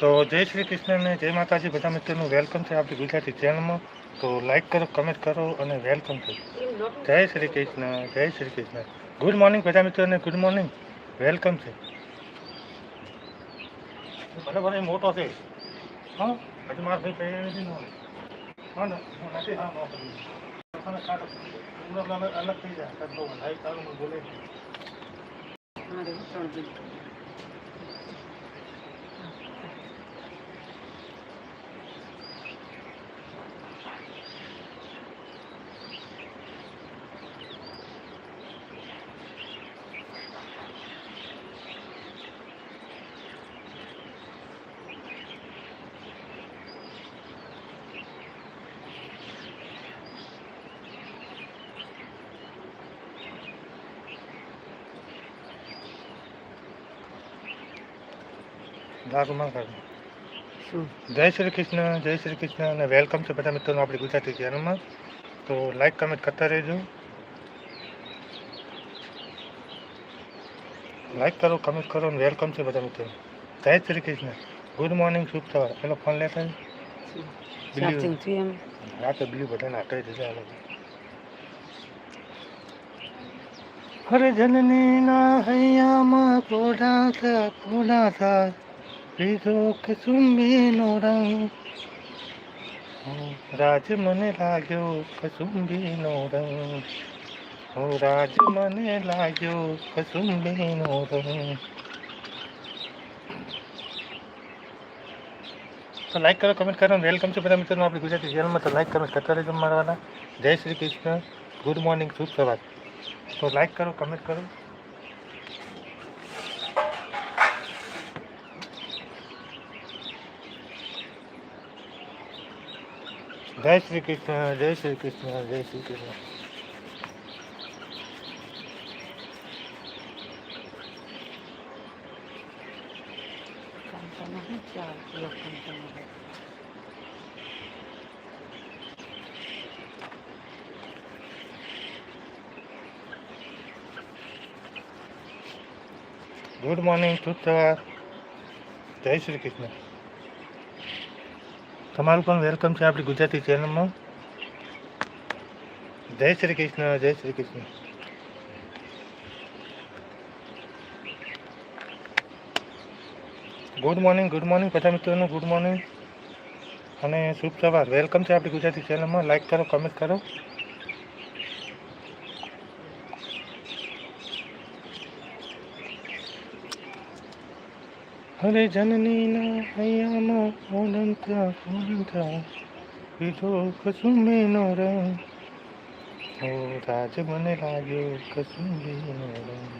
તો જય શ્રી કૃષ્ણ ને જય માતાજી. બધા મિત્રોનું વેલકમ છે આપણી ગુજરાતી ચેનલમાં. તો લાઈક કરો કમેન્ટ કરો અને વેલકમ છે જય શ્રી કૃષ્ણ, જય શ્રી કૃષ્ણ. ગુડ મોર્નિંગ બધા મિત્રોને ગુડ મોર્નિંગ વેલકમ છે. બરાબર એ મોટો છે. હા મારા અલગ થઈ જાય. બોલે છે મારે ત્રણ દિન લાગુમાં કાઢો શું જય શ્રી કૃષ્ણ જય શ્રી કૃષ્ણ અને વેલકમ છે બધા મિત્રોનું આપણી ગુજરાતી ચેનલમાં તો લાઈક કમેન્ટ કરતા રહેજો લાઈક કરો કમેન્ટ કરો અને વેલકમ છે બધા મિત્રો જય શ્રી કૃષ્ણ ગુડ મોર્નિંગ શુભ સવાર પેલો ફોન લેતા ચાર્જિંગ થયું એમ રાતે બ્લુ બટન હટાવી દીધા આ લોકો હરે જનની ના હૈયામાં કોડા થા કોડા થા બીજો કસુંબીનો રંગ રાજ મને લાગ્યો કસુંબીનો રંગ હો રાજ મને લાગ્યો કસુંબીનો રંગ તો લાઈક કરો કમેન્ટ કરો વેલકમ છે બધા મિત્રો આપણી ગુજરાતી ચેનલમાં તો લાઈક કમેન્ટ કરતા રહેજો મારવાના જય શ્રી કૃષ્ણ ગુડ મોર્નિંગ શુભ સવાર તો લાઈક કરો કમેન્ટ કરો જય શ્રી કૃષ્ણ, જય શ્રી કૃષ્ણ, જય શ્રી કૃષ્ણ? ગુડ મોર્નિંગ સવાર જય શ્રી કૃષ્ણ તમારું પણ વેલકમ છે આપણી ગુજરાતી ચેનલમાં Jai Shri Krishna, Jai Shri Krishna. Good morning good morning બધા મિત્રોનું ગુડ મોર્નિંગ અને શુભ સવાર. વેલકમ છે આપણી ગુજરાતી ચેનલમાં લાઈક કરો કમેન્ટ કરો. હરે જનની ના હૈયામાં ઓનંતા પીધો બીજો કસુંબીનો રંગ ઓ રાજ મને લાગ્યો કસુંબીનો રંગ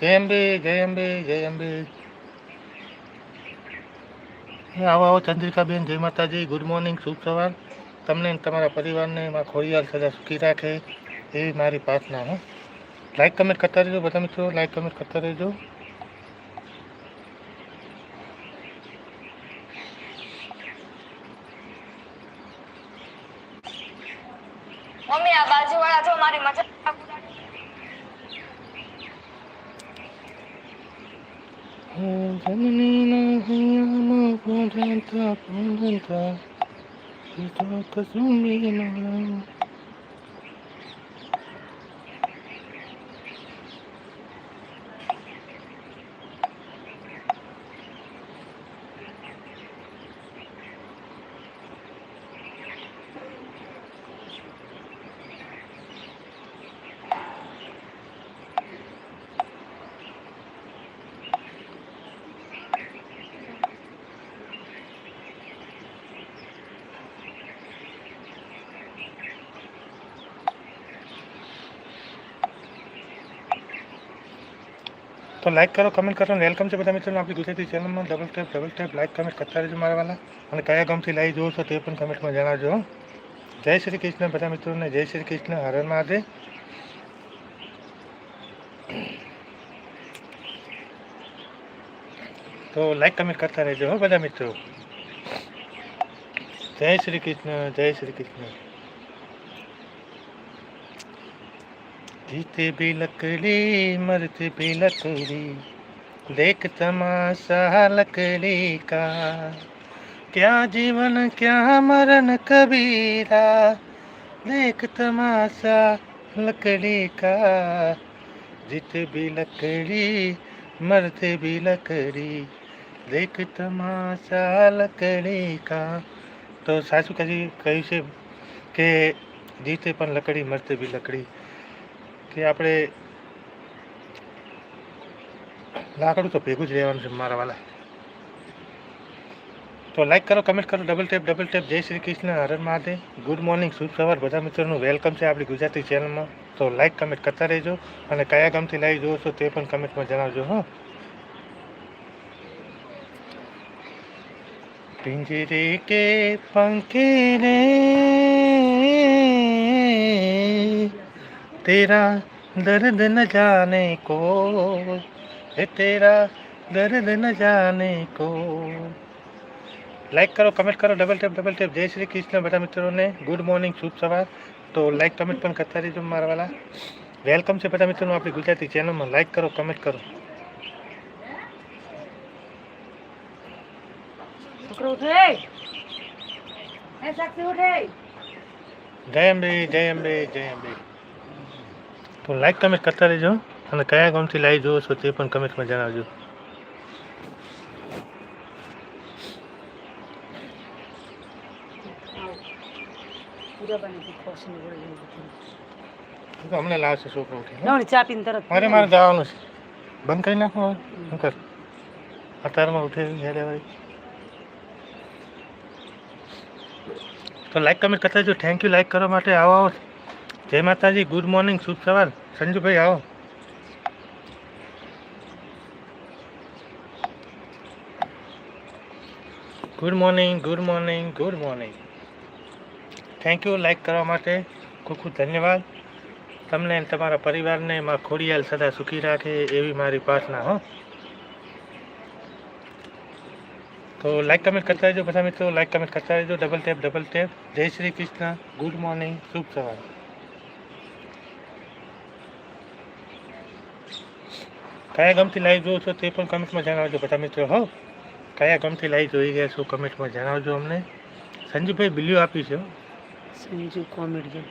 જય અંબે જય અંબે જય અંબે આવો આવો ચંદ્રિકાબેન જય માતાજી ગુડ મોર્નિંગ શુભ સવાર તમને તમારા પરિવારને એમાં ખોડિયાર સદા સુખી રાખે એવી મારી પ્રાર્થના, હું. લાઈક કમેન્ટ કરતા રહેજો બધા મિત્રો લાઈક કમેન્ટ કરતા રહેજો. જનની ના તો લાઈક કરો કમેન્ટ કરો અને વેલકમ છે બધા મિત્રોને આપણી ગુજરાતી ચેનલમાં double tap double tap like comment કરતા રહેજો મારા વાલા. અને કયા ગામથી લાઈ જોવો છો તે પણ કમેન્ટમાં જણાવજો. જય શ્રી કૃષ્ણ બધા મિત્રોને, જય શ્રી કૃષ્ણ. હરણમાં હર મહાદેવ. તો લાઈક કમેન્ટ કરતા રહેજો હો બધા મિત્રો. જય શ્રી કૃષ્ણ, જય શ્રી કૃષ્ણ. જીતે ભી લકડી મરતે ભી લકડી દેખ તમાશા લકડી કા ક્યાં જીવન ક્યાં મરણ કબીરા દેખ તમાશા લકડી કા જીત ભી લકડી મરતે ભી લકડી દેખ તમાશા લકડી કા તો સાસુ કાજી કહ્યું છે કે જીતે પણ લકડી મરતે બી લકડી કે આપણે લાકડું તો ભેગું જ રહેવાનું છે મારા વાલા. તો લાઈક કરો કમેન્ટ કરો double tap double tap Jai Shri Krishna હરણ માટે ગુડ મોર્નિંગ શુભ સવાર બધા મિત્રોનું. વેલકમ છે આપણી ગુજરાતી ચેનલમાં તો લાઈક કમેન્ટ કરતા રહેજો અને કયા ગામથી લાઈવ જોવો છો તે પણ કમેન્ટમાં જણાવજો, હા. પિંજરે કે પંખે तेरा दर्द न जाने को है तेरा दर्द न जाने को લાઈક કરો કમેન્ટ કરો double tap double tap Jai Shri Krishna બધા મિત્રોને ગુડ મોર્નિંગ શુભ સવાર તો લાઈક કમેન્ટ પણ કરતા રહેજો મારા વાલા વેલકમ છે બધા મિત્રોનું આપણી ગુજરાતી ચેનલમાં લાઈક કરો કમેન્ટ કરો છોકરો ઉઠે હે સાક્ષી ઉઠે જય અંબે જય અંબે જય અંબે તો લાઈક કમેન્ટ કરતા રહેજો અને કયા ગામથી લાઈવ જોવો છો તે પણ કમેન્ટમાં જણાવજો. તો લાવશે છોકરો ઉઠી ચા પીને તરત મારે મારે જવાનું છે. બંધ કરી નાખો. શું કર? અત્યારમાં ઉઠે હેડે વળી. તો લાઈક કમેન્ટ કરતા જો થેન્ક યુ લાઈક કરવા માટે આવો આવો. જય માતાજી ગુડ મોર્નિંગ શુભ સવાર. સંજુભાઈ, આવો. Good morning good morning good morning thank you like કરવા માટે ખૂબ ખૂબ ધન્યવાદ. તમને અને તમારા પરિવારને માં ખોડિયાલ સદા સુખી રાખે એવી મારી પ્રાર્થના, હો. તો લાઈક કમેન્ટ કરતા રહેજો બધા મિત્રો લાઈક કમેન્ટ કરતા રહેજો double tap double tap Jai Shri Krishna good morning શુભ સવાર. કયા ગમતી લાઈવ જોવો છો તે પણ કમેન્ટમાં જણાવજો બધા મિત્રો હો. કયા ગમતી લાઈવ જોઈ ગયા છો કમેન્ટમાં જણાવજો અમને. સંજુભાઈ બિલ્યુ આપી છે સંજુ કોમેડિયન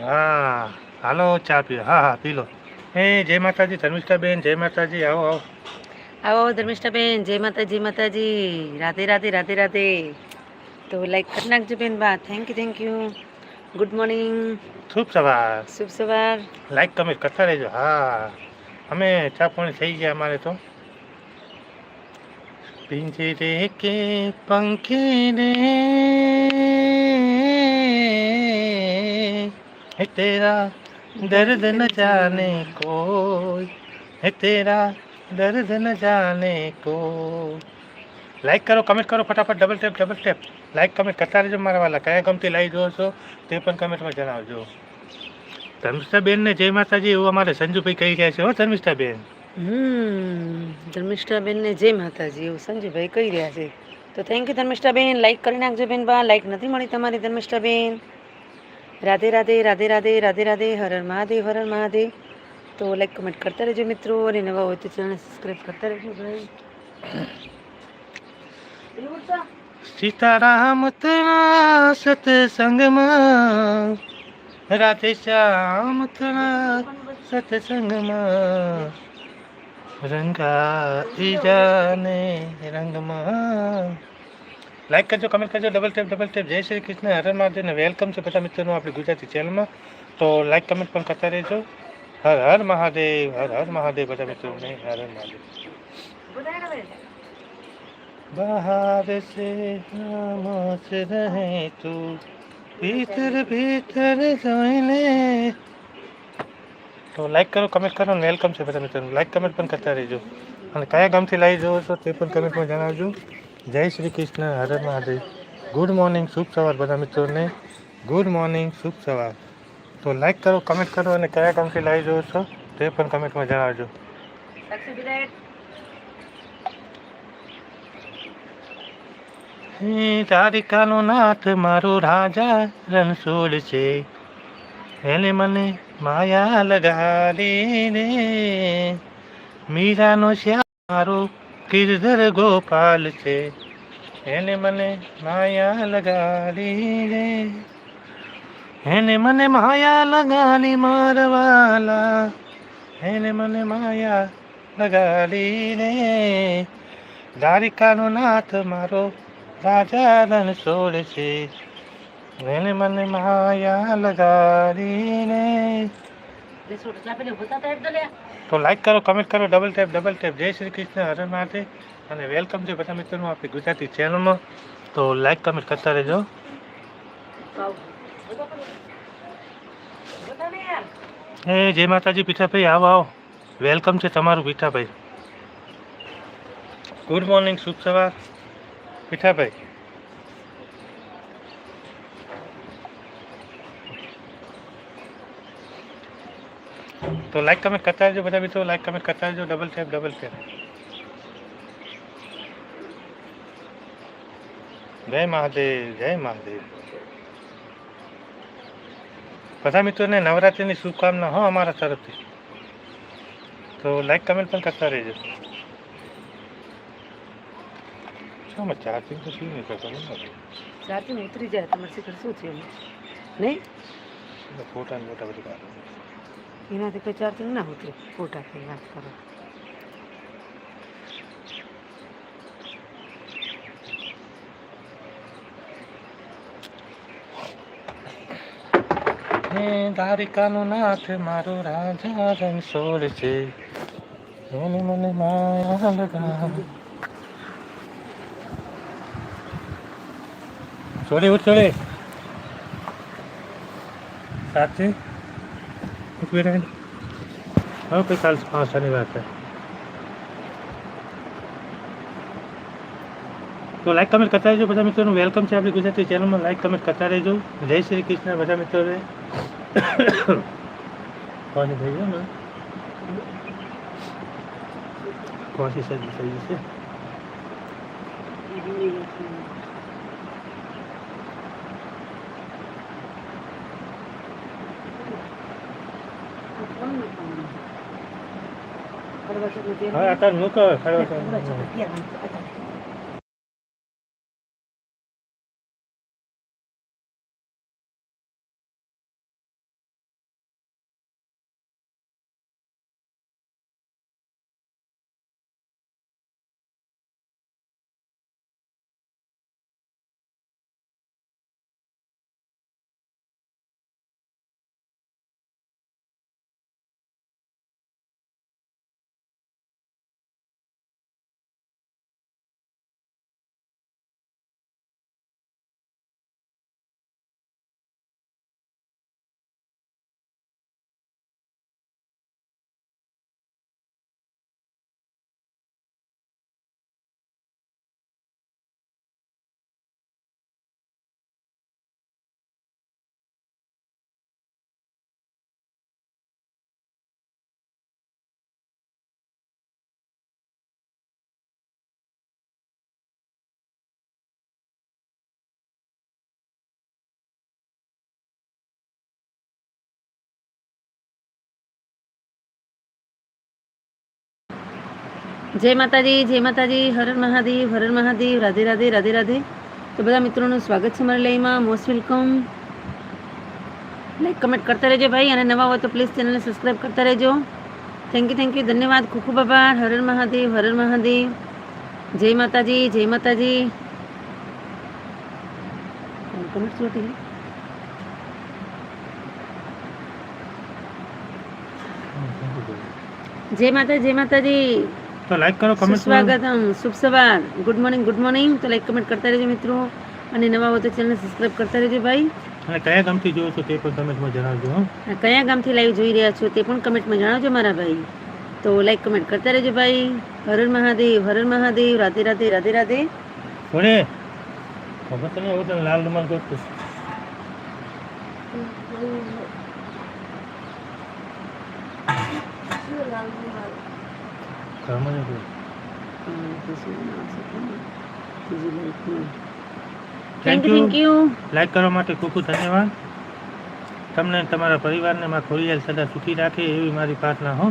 હા હાલો ચા પીઓ. હા હા પી લો. એ જય માતાજી ધર્મિષ્ઠાબેન જય માતાજી આવો આવો. આવો ધર્મિષ્ઠાબેન જય માતાજી માતાજી. રાધે રાધે રાધે રાધે. તો લાઈક કરી નાખજો બેન બા. Thank you thank you good morning શુભ સવાર. શુભ સવાર. લાઈક કમેન્ટ કરતા રહેજો. હા. અમે ચા પાણી થઈ ગયા અમારે તો. પિંજરે કે પંખે રે તેરા દર્દ ન જાને કોઈ. હે તેરા દર્દ ન જાને કોઈ. લાઈક કરો કમેન્ટ કરો ફટાફટ double tap double tap like comment કરતા રહેજો મારા વાલા. કયા ગમતી લાઈવ જોવો છો તે પણ કમેન્ટમાં જણાવજો. ધર્મિષ્ઠાબેનને જય માતાજી એવું અમારે સંજુભાઈ કહી રહ્યા છે, હો, ધર્મિષ્ઠાબેન. ધર્મિષ્ઠાબેનને જય માતાજી એવું સંજુભાઈ કહી રહ્યા છે. તો થેન્ક યુ ધર્મિષ્ઠાબેન. લાઈક કરી નાખજો બેન બા. લાઈક નથી મળી તમારી ધર્મિષ્ઠાબેન. રાધે રાધે રાધે રાધે રાધે રાધે, હર હર મહાદેવ હરણ હર મહાદેવ. તો લાઈક કમેન્ટ કરતા રહેજો મિત્રો. અને નવા હોય તો ચેનલ સબસ્ક્રાઈબ કરતા રહેજો ભાઈ. સીતારામ તણા સત્સંગમાં, રાધે શ્યામ તણા સત્સંગમાં રંગા ઈજાને રંગમાં. લાઈક કરજો કમેન્ટ કરજો double tap double tap Jai Shri Krishna, હર મહાદેવને વેલકમ છે બધા મિત્રોનું આપણી ગુજરાતી ચેનલમાં તો લાઈક કમેન્ટ પણ કરતા રહેજો. હર હર મહાદેવ, હર હર મહાદેવ બધા મિત્રોને, હર હર મહાદેવ. बाहर से खामोश रहे तू भीतर भीतर જોઈને તો લાઈક કરો કમેન્ટ કરો અને વેલકમ છે બધા મિત્રો લાઈક કમેન્ટ પણ કરતા રહેજો અને કયા ગામથી લાવી જોવો છો તે પણ કમેન્ટમાં જણાવજો જય શ્રી કૃષ્ણ હરે મહાદેવ ગુડ મોર્નિંગ શુભ સવાર બધા મિત્રોને ગુડ મોર્નિંગ શુભ સવાર તો લાઈક કરો કમેન્ટ કરો અને કયા કામથી લાવી રહ્યો છો તે પણ કમેન્ટમાં જણાવજો હે તારિકાનો નાથ, મારો રાજા રણછોડ છે. એને મને માયા લગાડી રે મીરાનો શ્યા મારો કિરધર ગોપાલ છે. એને મને માયા લગાડી રે એને મને માયા લગાડી મારવાલા. એને મને માયા લગાડી રે દ્વારિકાનો નાથ, મારો રાજા રણછોડ છે એને મને માયા લગાડીને તો લાઈક કરો કમેન્ટ કરો double tap double tap Jai Shri Krishna હરે માટે અને વેલકમ છે બધા મિત્રોનું આપણી ગુજરાતી ચેનલમાં તો લાઈક કમેન્ટ કરતા રહેજો. એ જય માતાજી પીઠાભાઈ આવો આવો. વેલકમ છે તમારું પીઠાભાઈ. ગુડ મોર્નિંગ શુભ સવાર. પીઠાભાઈ તો લાઈક કમેન્ટ કરતા રહેજો બધા મિત્રો લાઈક કમેન્ટ કરતા રહેજો ડબલ ટેપ ડબલ ટેપ જય મહાદેવ જય મહાદેવ. બધા મિત્રોને નવરાત્રિની શુભકામના, હો, અમારા તરફથી. તો લાઈક કમેન્ટ પણ કરતા રહેજો. શું માં ચાર્જિંગ તો શું નહીં કરતો ચાર્જિંગ ઉતરી જાય તમારે શિખર શું થયું? નહીં? ફોટા ને ફોટા બધું. એનાથી કોઈ ચાર્જિંગ ના ઉતરે ફોટા થઈ વાત કરો. દ્વારિકાનો નાથ મારો રાજા રણછોડ છે. એને મને માયા લગા છોડે ઉઠ છોડે સાચી એક મિનિટ હવે કોઈ કાલ પાવસાની વાત છે તો લાઈક કમેન્ટ કરતા રહેજો બધા મિત્રોનું વેલકમ છે આપણી ગુજરાતી ચેનલમાં લાઈક કમેન્ટ કરતા રહેજો જય શ્રી કૃષ્ણ બધા મિત્રોને કોની થઈ ગયો ને કોશી સર્દી થઈ ગઈ હવે અત્યારે મૂકો ખરો જય માતાજી જય માતાજી હર હર મહાદેવ હર હર મહાદેવ, રાધે રાધે રાધે રાધે. તો બધા મિત્રોનું સ્વાગત છે મારી લઈમાં મોસ્ટ વેલકમ. લાઈક, કમેન્ટ કરતા રહેજો ભાઈ, અને નવા હોય તો પ્લીઝ ચેનલને સબસ્ક્રાઈબ કરતા રહેજો. થેન્ક યુ થેન્ક યુ ધન્યવાદ. ખૂબ ખૂબ આભાર. હર હર મહાદેવ, હરણ હર મહાદેવ. જય માતાજી જય માતાજી. કમેન્ટ જય માતા, જય માતાજી. તો લાઈક કરો કમેન્ટ સુસ્વાગતમ શુભ સવાર. ગુડ મોર્નિંગ ગુડ મોર્નિંગ તો લાઈક કમેન્ટ કરતા રહેજો મિત્રો. અને નવા હોય તો ચેનલ સબસ્ક્રાઇબ કરતા રહેજો ભાઈ. અને કયા ગામથી જોયો છો તે પણ કમેન્ટમાં જણાવજો કયા ગામથી લાઈવ જોઈ રહ્યા છો તે પણ કમેન્ટમાં જણાવજો મારા ભાઈ. તો લાઈક કમેન્ટ કરતા રહેજો ભાઈ. હર મહાદેવ હર મહાદેવ. રાધે રાધે રાધે રાધે. ખબર તને લાલ રૂમાલ ગોતું ઘરમાં જ thank you you. Thank you like કરવા માટે ખૂબ ખૂબ ધન્યવાદ. તમને તમારા પરિવારને માં ખોરિયાલ સદા સુખી રાખે એવી મારી પ્રાર્થના હો.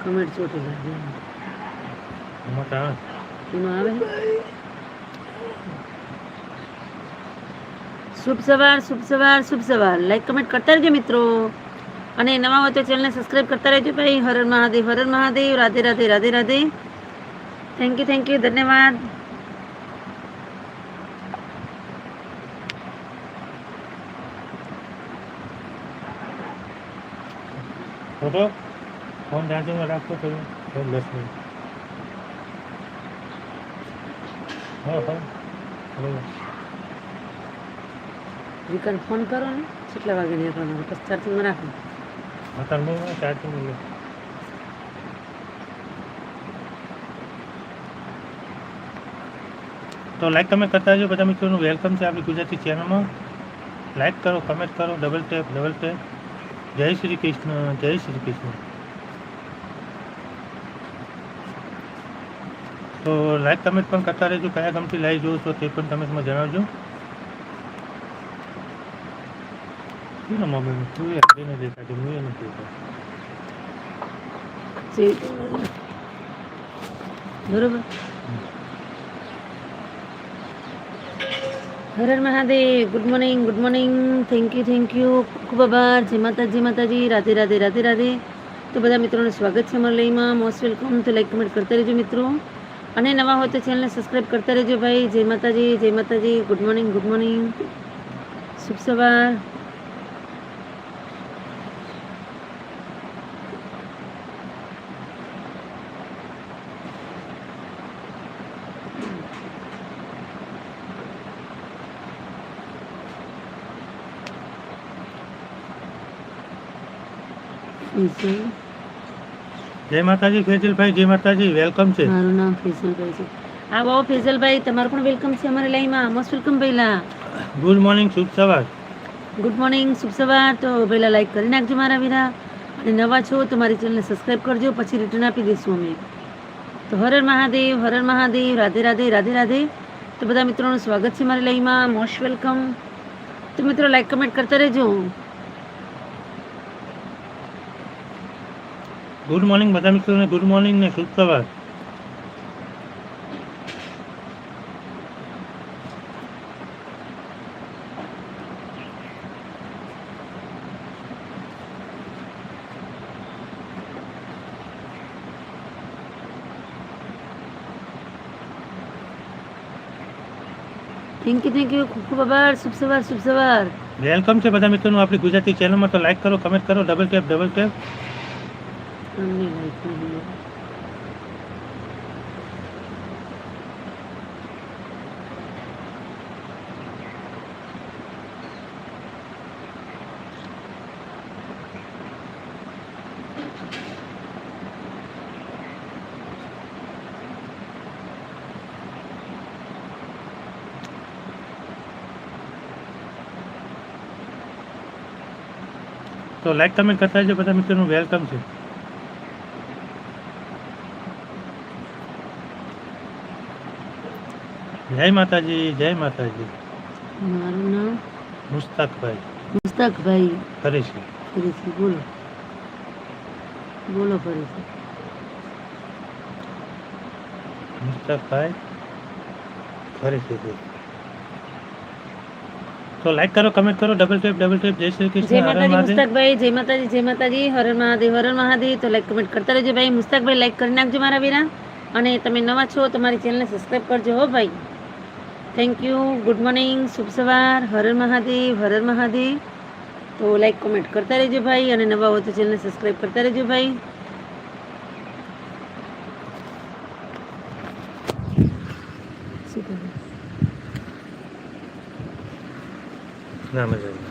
કમેન્ટ ચોટી લાગે મોટા આવે. શુભ સવાર શુભ સવાર શુભ સવાર. લાઈક કમેન્ટ કરતા રહેજો મિત્રો. અને નવા હોય તો ચેનલને સબસ્ક્રાઈબ કરતા રહેજો ભાઈ. Har Mahadev Har Mahadev. Radhe Radhe Radhe Radhe. Thank you thank you ધન્યવાદ. ફોટો? ફોન ચાર્જિંગમાં તો દસ મિનિટ. કરો ને. કેટલા વાગે નીકળવાનો પછી ચાર્જિંગમાં રાખો. અત્યારે નહીં ચાર્જિંગ તો લાઈક કમેન્ટ કરતા રહેજો બધા મિત્રોનું વેલકમ છે આપણી ગુજરાતી ચેનલમાં લાઈક કરો કમેન્ટ કરો double tap double tap Jai Shri Krishna જય શ્રી કૃષ્ણ તો લાઈક કમેન્ટ પણ કરતા રહેજો કયા ગમતી લાઈવ જોવો છો તે પણ તમે જણાવજો શું ના મમ્મી તું એ હરીને દેખાતી હું એ નથી દેખાતી. જે- બરોબર Har Har Mahadev good morning good morning thank you thank you ખૂબ આભાર જય માતા જય માતાજી રાધે રાધે રાધે રાધે તો બધા મિત્રોનું સ્વાગત છે અમારા લઈમાં મોસ્ટ વેલકમ તો લાઈક કમેન્ટ કરતા રહેજો મિત્રો અને નવા હોય તો ચેનલને સબસ્ક્રાઈબ કરતા રહેજો ભાઈ Jai Mataji Jai Mataji good morning good morning શુભ સવાર જય માતાજી ફેજલભાઈ જય માતાજી વેલકમ છે. મારું નામ ફેઝલભાઈ છે. હા બહુ ફેઝલભાઈ તમારું પણ વેલકમ છે અમારી લાઈનમાં. મોસ્ટ વેલકમ પહેલા ગુડ મોર્નિંગ શુભ સવાર. ગુડ મોર્નિંગ શુભ સવાર. તો પહેલાં લાઈક કરી નાખજો મારા વીરા. અને નવા છો તો મારી ચેનલને સબસ્ક્રાઈબ કરજો. પછી રિટર્ન આપી દઈશું અમે. તો હર હર મહાદેવ હર હર મહાદેવ. રાધે રાધે રાધે રાધે. તો બધા મિત્રોનું સ્વાગત છે મારી લાઈનમાં. Most welcome. તો મિત્રો લાઈક કમેન્ટ કરતા રહેજો. ગુડ મોર્નિંગ બધા મિત્રોને ગુડ મોર્નિંગ ને શુભ સવાર થેન્ક યુ થેન્ક યુ ખૂબ ખૂબ આભાર શુભ સવાર શુભ સવાર વેલકમ છે બધા મિત્રોનું આપણી ગુજરાતી ચેનલમાં તો લાઈક કરો કમેન્ટ કરો ડબલ ટેપ ડબલ ટેપ અમને લાઈક નહીં મળે. તો લાઈક તમે કરતા રહેજો બધા મિત્રોનું વેલકમ છે. જય માતાજી જય માતાજી. મારું નામ મુસ્તાકભાઈ. મુસ્તાકભાઈ. છે ફરીથી બોલો. બોલો ફરીથી મુસ્તાકભાઈ છે તે. લાઈક કરો કમેન્ટ કરો double tap double tap Jai Shri Krishna હર માતાજી મુસ્તકભાઈ જય માતાજી જય માતાજી હર હર મહાદેવ હર હર મહાદેવ. તો લાઈક કમેન્ટ કરતા રહેજો ભાઈ. મુસ્તકભાઈ લાઈક કરી નાખજો મારા વીરા. અને તમે નવા છો તો મારી ચેનલને સબસ્ક્રાઈબ કરજો હો ભાઈ. થેન્ક યુ ગુડ મોર્નિંગ શુભ સવાર. હર હર મહાદેવ હર હર મહાદેવ. તો લાઈક કમેન્ટ કરતા રહેજો ભાઈ. અને નવા હોય તો ચેનલને સબસ્ક્રાઈબ કરતા રહેજો ભાઈ. શું કરે? ના મજા આવી